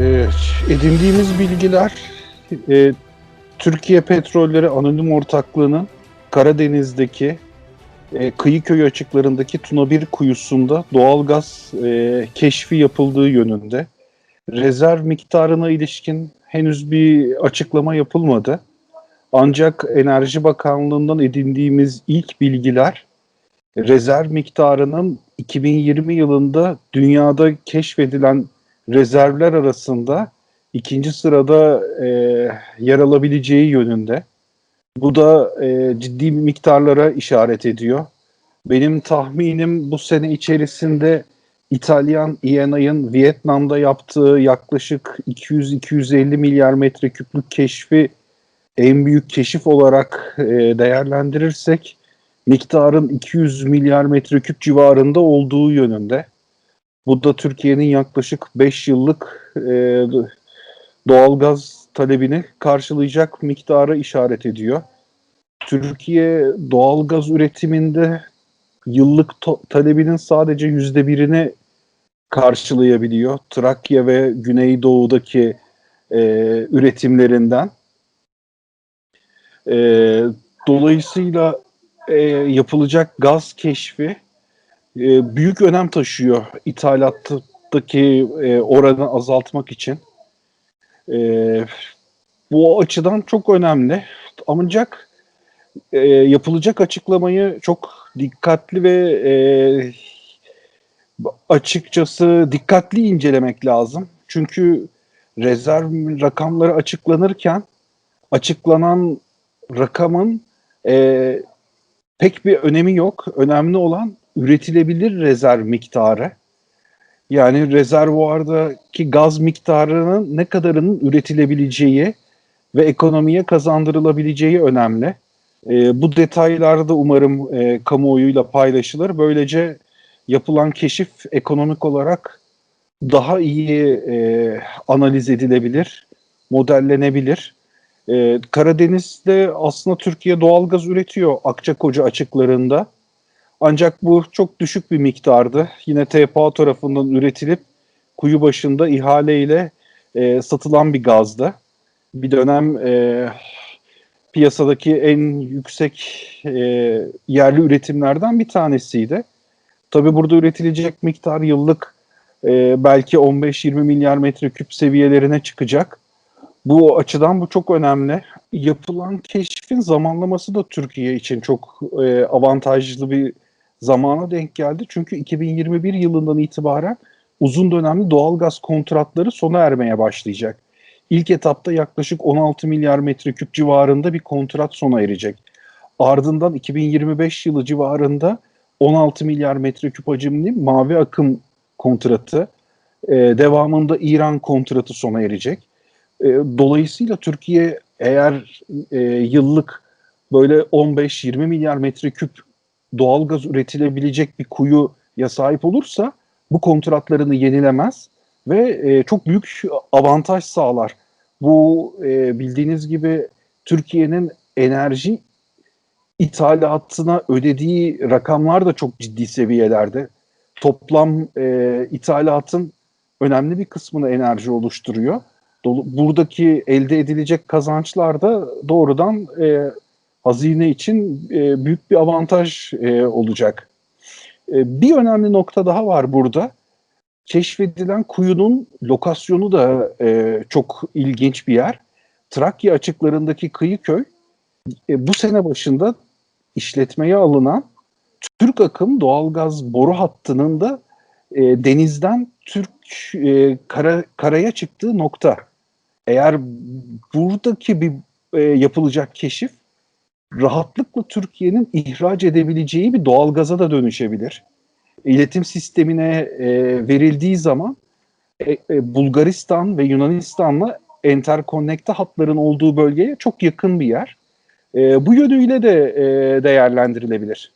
Ee, edindiğimiz bilgiler e, Türkiye Petrolleri Anonim Ortaklığı'nın Karadeniz'deki e, kıyı köy açıklarındaki Tuna 1 kuyusunda doğalgaz e, keşfi yapıldığı yönünde. Rezerv miktarına ilişkin henüz bir açıklama yapılmadı. Ancak Enerji Bakanlığı'ndan edindiğimiz ilk bilgiler rezerv miktarının 2020 yılında dünyada keşfedilen rezervler arasında ikinci sırada e, yer alabileceği yönünde. Bu da e, ciddi miktarlara işaret ediyor. Benim tahminim bu sene içerisinde İtalyan ENI'ın Vietnam'da yaptığı yaklaşık 200-250 milyar metreküplük keşfi en büyük keşif olarak e, değerlendirirsek miktarın 200 milyar metreküp civarında olduğu yönünde. Bu da Türkiye'nin yaklaşık 5 yıllık e, doğalgaz talebini karşılayacak miktara işaret ediyor. Türkiye doğalgaz üretiminde yıllık talebinin sadece yüzde birini karşılayabiliyor. Trakya ve Güneydoğu'daki e, üretimlerinden. E, dolayısıyla e, yapılacak gaz keşfi e, büyük önem taşıyor ithalattaki e, oranı azaltmak için. E, bu açıdan çok önemli. Ancak e, yapılacak açıklamayı çok dikkatli ve e, açıkçası dikkatli incelemek lazım. Çünkü rezerv rakamları açıklanırken açıklanan rakamın e, pek bir önemi yok. Önemli olan üretilebilir rezerv miktarı. Yani rezervuardaki gaz miktarının ne kadarının üretilebileceği ve ekonomiye kazandırılabileceği önemli. E, bu detaylar da umarım e, kamuoyuyla paylaşılır. Böylece yapılan keşif ekonomik olarak daha iyi e, analiz edilebilir, modellenebilir. Ee, Karadeniz'de aslında Türkiye doğalgaz üretiyor Akçakoca açıklarında. Ancak bu çok düşük bir miktardı. Yine TPA tarafından üretilip kuyu başında ihaleyle e, satılan bir gazdı. Bir dönem e, piyasadaki en yüksek e, yerli üretimlerden bir tanesiydi. Tabi burada üretilecek miktar yıllık e, belki 15-20 milyar metreküp seviyelerine çıkacak. Bu açıdan bu çok önemli. Yapılan keşfin zamanlaması da Türkiye için çok e, avantajlı bir zamana denk geldi. Çünkü 2021 yılından itibaren uzun dönemli doğalgaz kontratları sona ermeye başlayacak. İlk etapta yaklaşık 16 milyar metreküp civarında bir kontrat sona erecek. Ardından 2025 yılı civarında 16 milyar metreküp hacimli mavi akım kontratı, e, devamında İran kontratı sona erecek. E, dolayısıyla Türkiye eğer e, yıllık böyle 15-20 milyar metreküp doğalgaz üretilebilecek bir kuyuya sahip olursa bu kontratlarını yenilemez ve e, çok büyük avantaj sağlar. Bu e, bildiğiniz gibi Türkiye'nin enerji ithalatına ödediği rakamlar da çok ciddi seviyelerde. Toplam e, ithalatın önemli bir kısmını enerji oluşturuyor buradaki elde edilecek kazançlar da doğrudan e, hazine için e, büyük bir avantaj e, olacak. E, bir önemli nokta daha var burada. Keşfedilen kuyunun lokasyonu da e, çok ilginç bir yer. Trakya açıklarındaki kıyı köy e, bu sene başında işletmeye alınan Türk akım doğalgaz boru hattının da e, denizden Türk e, kara, karaya çıktığı nokta. Eğer buradaki bir e, yapılacak keşif rahatlıkla Türkiye'nin ihraç edebileceği bir doğalgaza da dönüşebilir. İletim sistemine e, verildiği zaman e, e, Bulgaristan ve Yunanistan'la enterkonnekte hatların olduğu bölgeye çok yakın bir yer. E, bu yönüyle de e, değerlendirilebilir.